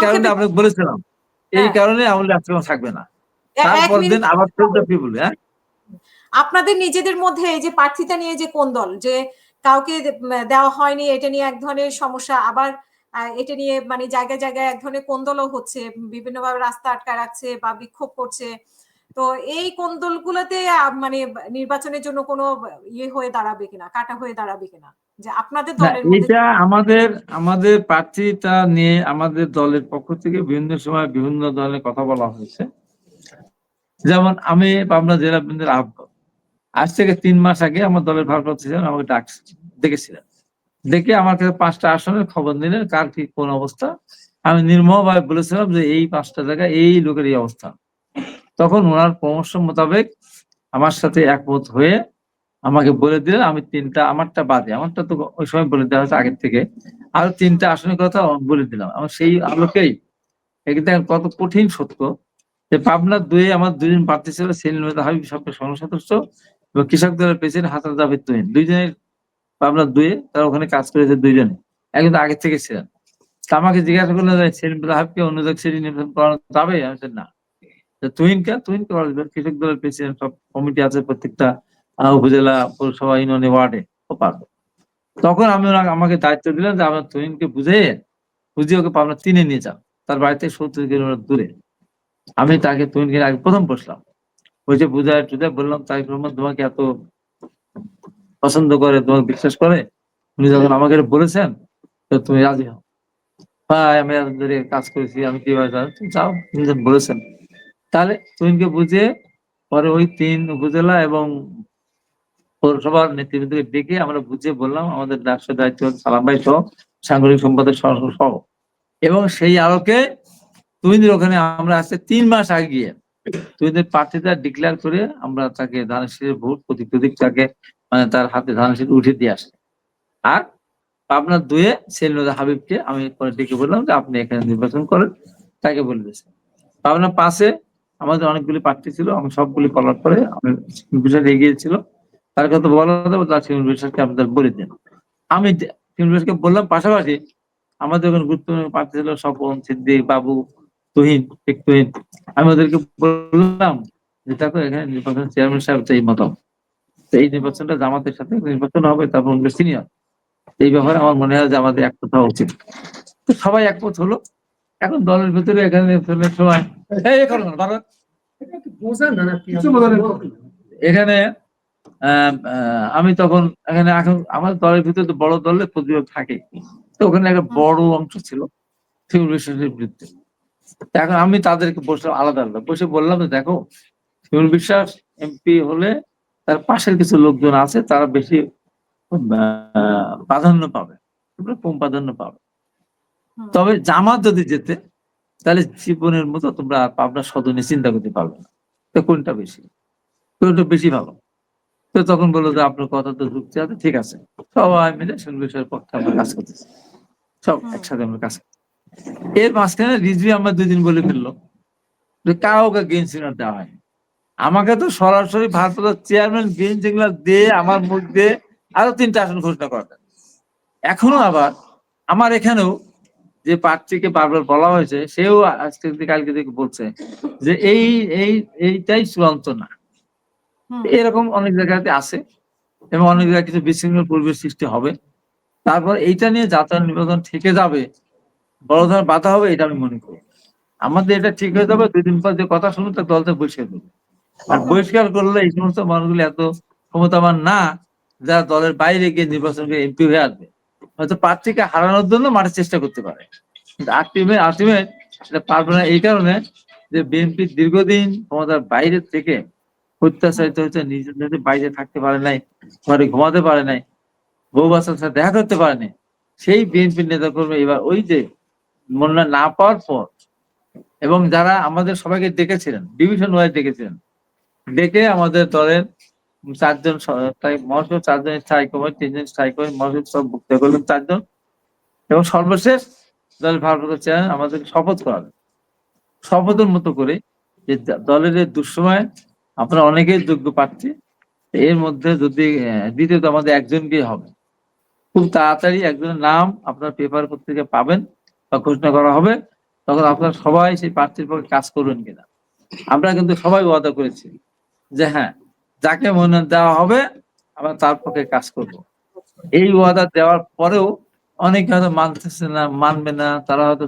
কারণে আমরা বলেছিলাম এই হ্যাঁ। কারণে আমাদের আশ্রম থাকবে না। তারপর দিন আবার চলতে পিপুল হ্যাঁ? আপনাদের নিজেদের মধ্যে এই যে প্রার্থিতা নিয়ে যে কোন দল যে কাউকে দেওয়া হয়নি এটা নিয়ে এক ধরনের সমস্যা আবার এটা নিয়ে মানে জায়গায় জায়গায় এক ধরনের কোন্দলও হচ্ছে বিভিন্নভাবে রাস্তা আটকা রাখছে বা বিক্ষোভ করছে তো এই কোন্দলগুলোতে মানে নির্বাচনের জন্য কোনো ইয়ে হয়ে দাঁড়াবে কিনা কাটা হয়ে দাঁড়াবে কিনা? যে আপনাদের দলের এটা আমাদের আমাদের প্রার্থীটা নিয়ে আমাদের দলের পক্ষ থেকে বিভিন্ন সময় বিভিন্ন ধরনের কথা বলা হয়েছে। যেমন আমি পাবনা জেলা বিএনপির আহ্বায়ক। আজ থেকে তিন মাস আগে আমার দলের ভারপ্রাপ্ত ছিলেন আমাকে ডাকছে দেখেছিলেন দেখে আমার কাছে পাঁচটা আসনের খবর নিলেন কার কি কোন অবস্থা। আমি নির্মমভাবে বলেছিলাম যে এই পাঁচটা জায়গায় এই লোকের এই অবস্থা। তখন ওনার পরামর্শ মোতাবেক আমার সাথে একমত হয়ে আমাকে বলে দিলেন, আমি তিনটা, আমারটা বাদে, আমারটা তো ওই সময় বলে দেওয়া হয়েছে আগের থেকে। আরও তিনটা আসনের কথা বলে দিলাম। আমার সেই আলোকেই এটা কত কঠিন সত্য যে পাবনার দুয়ে আমার দুজন প্রার্থী ছিল সেলিম হাবিব সংসদ সদস্য এবং কৃষক দলের প্রেসিডেন্ট হাসান জাভেদ তুহিন। দুইজনের পাবনার দুয়ে তারা ওখানে কাজ করেছে দুইজনে। একজন আগের থেকে ছিলেন। তা আমাকে জিজ্ঞাসা করল যে, সেলিম হাবিবকে অন্য জায়গায় সেটি করানো যাবে? আমি না। তুহিনকে তুহিনকে যাবে। কৃষক দলের প্রেসিডেন্ট সব কমিটি আছে প্রত্যেকটা উপজেলা পৌরসভা ইউনিয়নে ওয়ার্ডে ও পারবে। তখন আমি আমাকে দায়িত্ব দিলেন যে আমার তুহিনকে বুঝে বুঝিয়ে ওকে পাবনা তিনে নিয়ে যান তার বাড়িতে সত্তর কিলোমিটার দূরে। আমি তাকে তুহিনকে আগে প্রথম বসলাম। ওই বুঝায় টুজায় বললাম, তাই রহমান তোমাকে এত পছন্দ করে, তোমাকে বিশ্বাস করে? উনি যখন আমাকে বলেছেন, তো তুমি রাজি হও। ভাই, আমি ধরে কাজ করেছি, আমি কীভাবে যাব তুমি যাও বলেছেন। তাহলে তুহিনকে বুঝে পরে ওই তিন উপজেলা এবং পৌরসভার নেতৃবৃন্দকে ডেকে আমরা বুঝিয়ে বললাম, আমাদের ডাকসের দায়িত্ব সালাম ভাই সহ সাংগঠনিক সম্পাদক সহ এবং সেই আলোকে তুহিনের ওখানে আমরা আসতে তিন মাস আগে গিয়ে তুহিনের প্রার্থীটা ডিক্লেয়ার করে আমরা তাকে ধানের ভোট প্রতীক প্রতীক তাকে মানে তার হাতে ধানের শীষ উঠে দিয়ে আসে। আর আপনার দুয়ে সেলিনুদ্দিন হাবিবকে আমি পরে ডেকে বললাম যে আপনি এখানে নির্বাচন করেন, তাকে বলে দিয়েছে। পাবনা পাশে আমাদের অনেকগুলি প্রার্থী ছিল, আমি সবগুলি কলার পরে আমি বিষয় এগিয়ে ছিল তার কথা বলা যাবে, তার সিভিল বিশ্বাসকে আপনাদের বলে দিন আমি সিভিল বিশ্বাসকে বললাম, পাশাপাশি আমাদের ওখানে গুরুত্বপূর্ণ প্রার্থী ছিল স্বপন, সিদ্দিক, বাবু, তুহিন, শেখ তুহিন। আমি ওদেরকে বললাম যে, দেখো, এখানে নির্বাচন চেয়ারম্যান সাহেব তো এই মতামত তো এই নির্বাচনটা জামাতের সাথে নির্বাচন হবে, তারপর উনি সিনিয়র এই ব্যাপারে আমার মনে হয় যে আমাদের এক কথা উচিত। তো সবাই একমত হলো। এখন দলের ভিতরে এখানে সময় করো। এখানে আহ, আহ, আমি তখন এখানে এখন আমার দলের ভিতরে তো বড় দলের প্রতিরোধ থাকে। তো ওখানে একটা বড় অংশ ছিল সিভিল বিশ্বাসের বিরুদ্ধে এখন আমি তাদেরকে বসলাম আলাদা আলাদা। বসে বললাম যে দেখো শিমুল বিশ্বাস এমপি হলে তার পাশের কিছু লোকজন আছে তারা বেশি আহ, প্রাধান্য পাবে। কম প্রাধান্য পাবে। তবে জামাত যদি যেতে তাহলে জীবনের মতো তোমরা পাবনা সদনে চিন্তা করতে পারবে না। তো কোনটা বেশি? কোনটা বেশি ভালো? তো তখন বলল যে আপনার কথা তো যুক্তি আছে ঠিক আছে। সবাই মিলে বিশ্বাসের পক্ষে আমরা কাজ করতেছি। সব একসাথে আমরা কাজ। এর মাঝখানে রিজভি আমার দুই দিন বলে ফেলল যে কাউকে গ্রিন সিগন্যাল দেওয়া হয় আমাকে তো সরাসরি ভারপ্রাপ্ত চেয়ারম্যান গ্রিন সিগন্যাল দিয়ে আমার মুখ দিয়ে আরও তিনটা আসন ঘোষণা করা এখনও আবার আমার এখানেও যে প্রার্থীকে বারবার বলা হয়েছে সেও আজকে কালকে থেকে বলছে যে এই এই এইটাই চূড়ান্ত না। এরকম অনেক জায়গাতে আছে এবং অনেক জায়গায় কিছু বিশৃঙ্খল পরিবেশ সৃষ্টি হবে। তারপর এইটা নিয়ে যাতায়াত নির্বাচন থেকে যাবে বড় ধরনের বাধা হবে এটা আমি মনে করি। আমাদের এটা ঠিক হয়ে যাবে দুই দিন পর যে কথা শুনব তার দলতে বহিষ্কার করবে। আর বহিষ্কার করলে এই সমস্ত মানুষগুলো এত ক্ষমতাবান না যারা দলের বাইরে গিয়ে নির্বাচন করে এমপি হয়ে আসবে। হয়তো প্রার্থীকে হারানোর জন্য মাঠে চেষ্টা করতে পারে। কিন্তু আলটিমেট আলটিমেট পারবে না এই কারণে যে বিএনপি দীর্ঘদিন ক্ষমতার বাইরে থেকে অত্যাচারিত হচ্ছে নিজের নিজে বাইরে থাকতে পারে নাই, ঘরে ঘুমাতে পারে নাই, বউ বাচ্চার সাথে দেখা করতে পারেনি সেই বিএনপির নেতা কর্মী এবার ওই যে মনোনয়ন না পাওয়ার পর এবং যারা আমাদের সবাইকে ডেকেছিলেন ডিভিশন ওয়াইজ ডেকেছিলেন, ডেকে আমাদের দলের চারজন মহাসচিব চারজন স্থায়ী কমিটি তিনজন স্থায়ী কমিটি মহাসচিব সব বক্তব্য করলেন চারজন। এবং সর্বশেষ দলের ভারপ্রাপ্ত চেয়ারম্যান আমাদেরকে শপথ করালেন। শপথের মতো করে যে দলের দুঃসময়, আপনারা অনেকেই যোগ্য প্রার্থী, এর মধ্যে যদি দ্বিতীয়ত আমাদের একজনকে হবে। খুব তাড়াতাড়ি একজনের নাম আপনার পেপার পত্রিকা পাবেন বা ঘোষণা করা হবে, তখন আপনারা সবাই সেই প্রার্থীর পক্ষে কাজ করবেন কিনা। আমরা কিন্তু সবাই ওয়াদা করেছি যে হ্যাঁ যাকে মনোনয়ন দেওয়া হবে, আমরা তার পক্ষে কাজ করব। এই ওয়াদা দেওয়ার পরেও অনেকে হয়তো মানতেছে না, মানবে না, তারা হয়তো